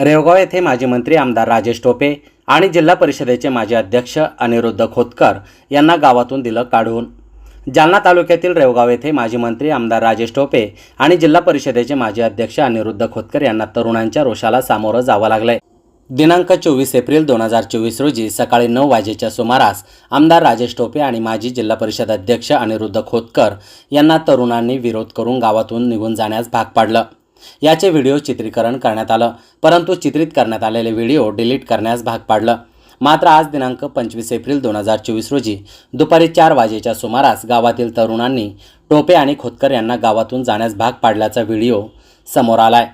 रेवगाव येथे माजी मंत्री आमदार राजेश टोपे आणि जिल्हा परिषदेचे माजी अध्यक्ष अनिरुद्ध खोतकर यांना गावातून दिलं काढून. जालना तालुक्यातील रेवगाव येथे माजी मंत्री आमदार राजेश टोपे आणि जिल्हा परिषदेचे माजी अध्यक्ष अनिरुद्ध खोतकर यांना तरुणांच्या रोषाला सामोरं जावं लागलंय. दिनांक चोवीस एप्रिल दोन हजार चोवीस रोजी सकाळी नऊ वाजेच्या सुमारास आमदार राजेश टोपे आणि माजी जिल्हा परिषद अध्यक्ष अनिरुद्ध खोतकर यांना तरुणांनी विरोध करून गावातून निघून जाण्यास भाग पाडलं. याचे व्हिडिओ चित्रीकरण करण्यात आलं. परंतु चित्रित करण्यात आलेले व्हिडिओ डिलीट करण्यास भाग पाडलं. मात्र आज दिनांक पंचवीस एप्रिल दोन हजार चोवीस रोजी दुपारी चार वाजेच्या सुमारास गावातील तरुणांनी टोपे आणि खोतकर यांना गावातून जाण्यास भाग पाडल्याचा व्हिडिओ समोर आलाय.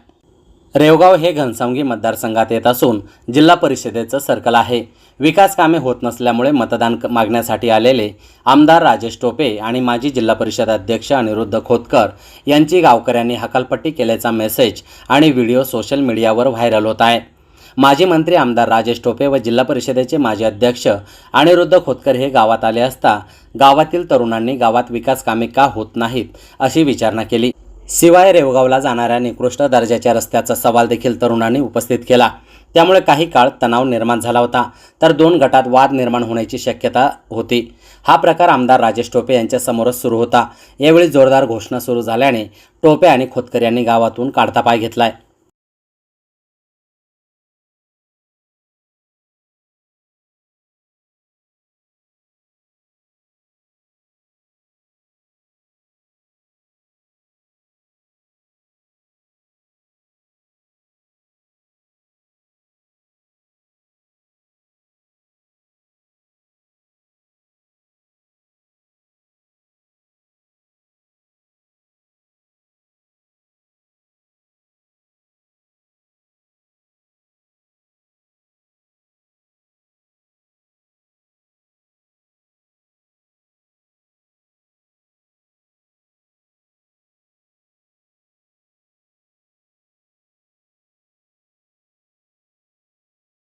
रेवगाव हे घनसावंगी मतदारसंघात येत असून जिल्हा परिषदेचं सर्कल आहे. विकास कामे होत नसल्यामुळे मतदान मागण्यासाठी आलेले आमदार राजेश टोपे आणि माजी जिल्हा परिषद अध्यक्ष अनिरुद्ध खोतकर यांची गावकऱ्यांनी हकालपट्टी केल्याचा मेसेज आणि व्हिडिओ सोशल मीडियावर व्हायरल होत आहे. माजी मंत्री आमदार राजेश टोपे व जिल्हा परिषदेचे माजी अध्यक्ष अनिरुद्ध खोतकर हे गावात आले असता गावातील तरुणांनी गावात विकास कामे का होत नाहीत अशी विचारणा केली. शिवाय रेवगावला जाणाऱ्या निकृष्ट दर्जाच्या रस्त्याचा सवाल देखील तरुणांनी उपस्थित केला. त्यामुळे काही काळ तणाव निर्माण झाला होता तर दोन गटात वाद निर्माण होण्याची शक्यता होती. हा प्रकार आमदार राजेश टोपे यांच्यासमोरच सुरू होता. यावेळी जोरदार घोषणा सुरू झाल्याने टोपे आणि खोतकर यांनी गावातून काढता पाय घेतलाय.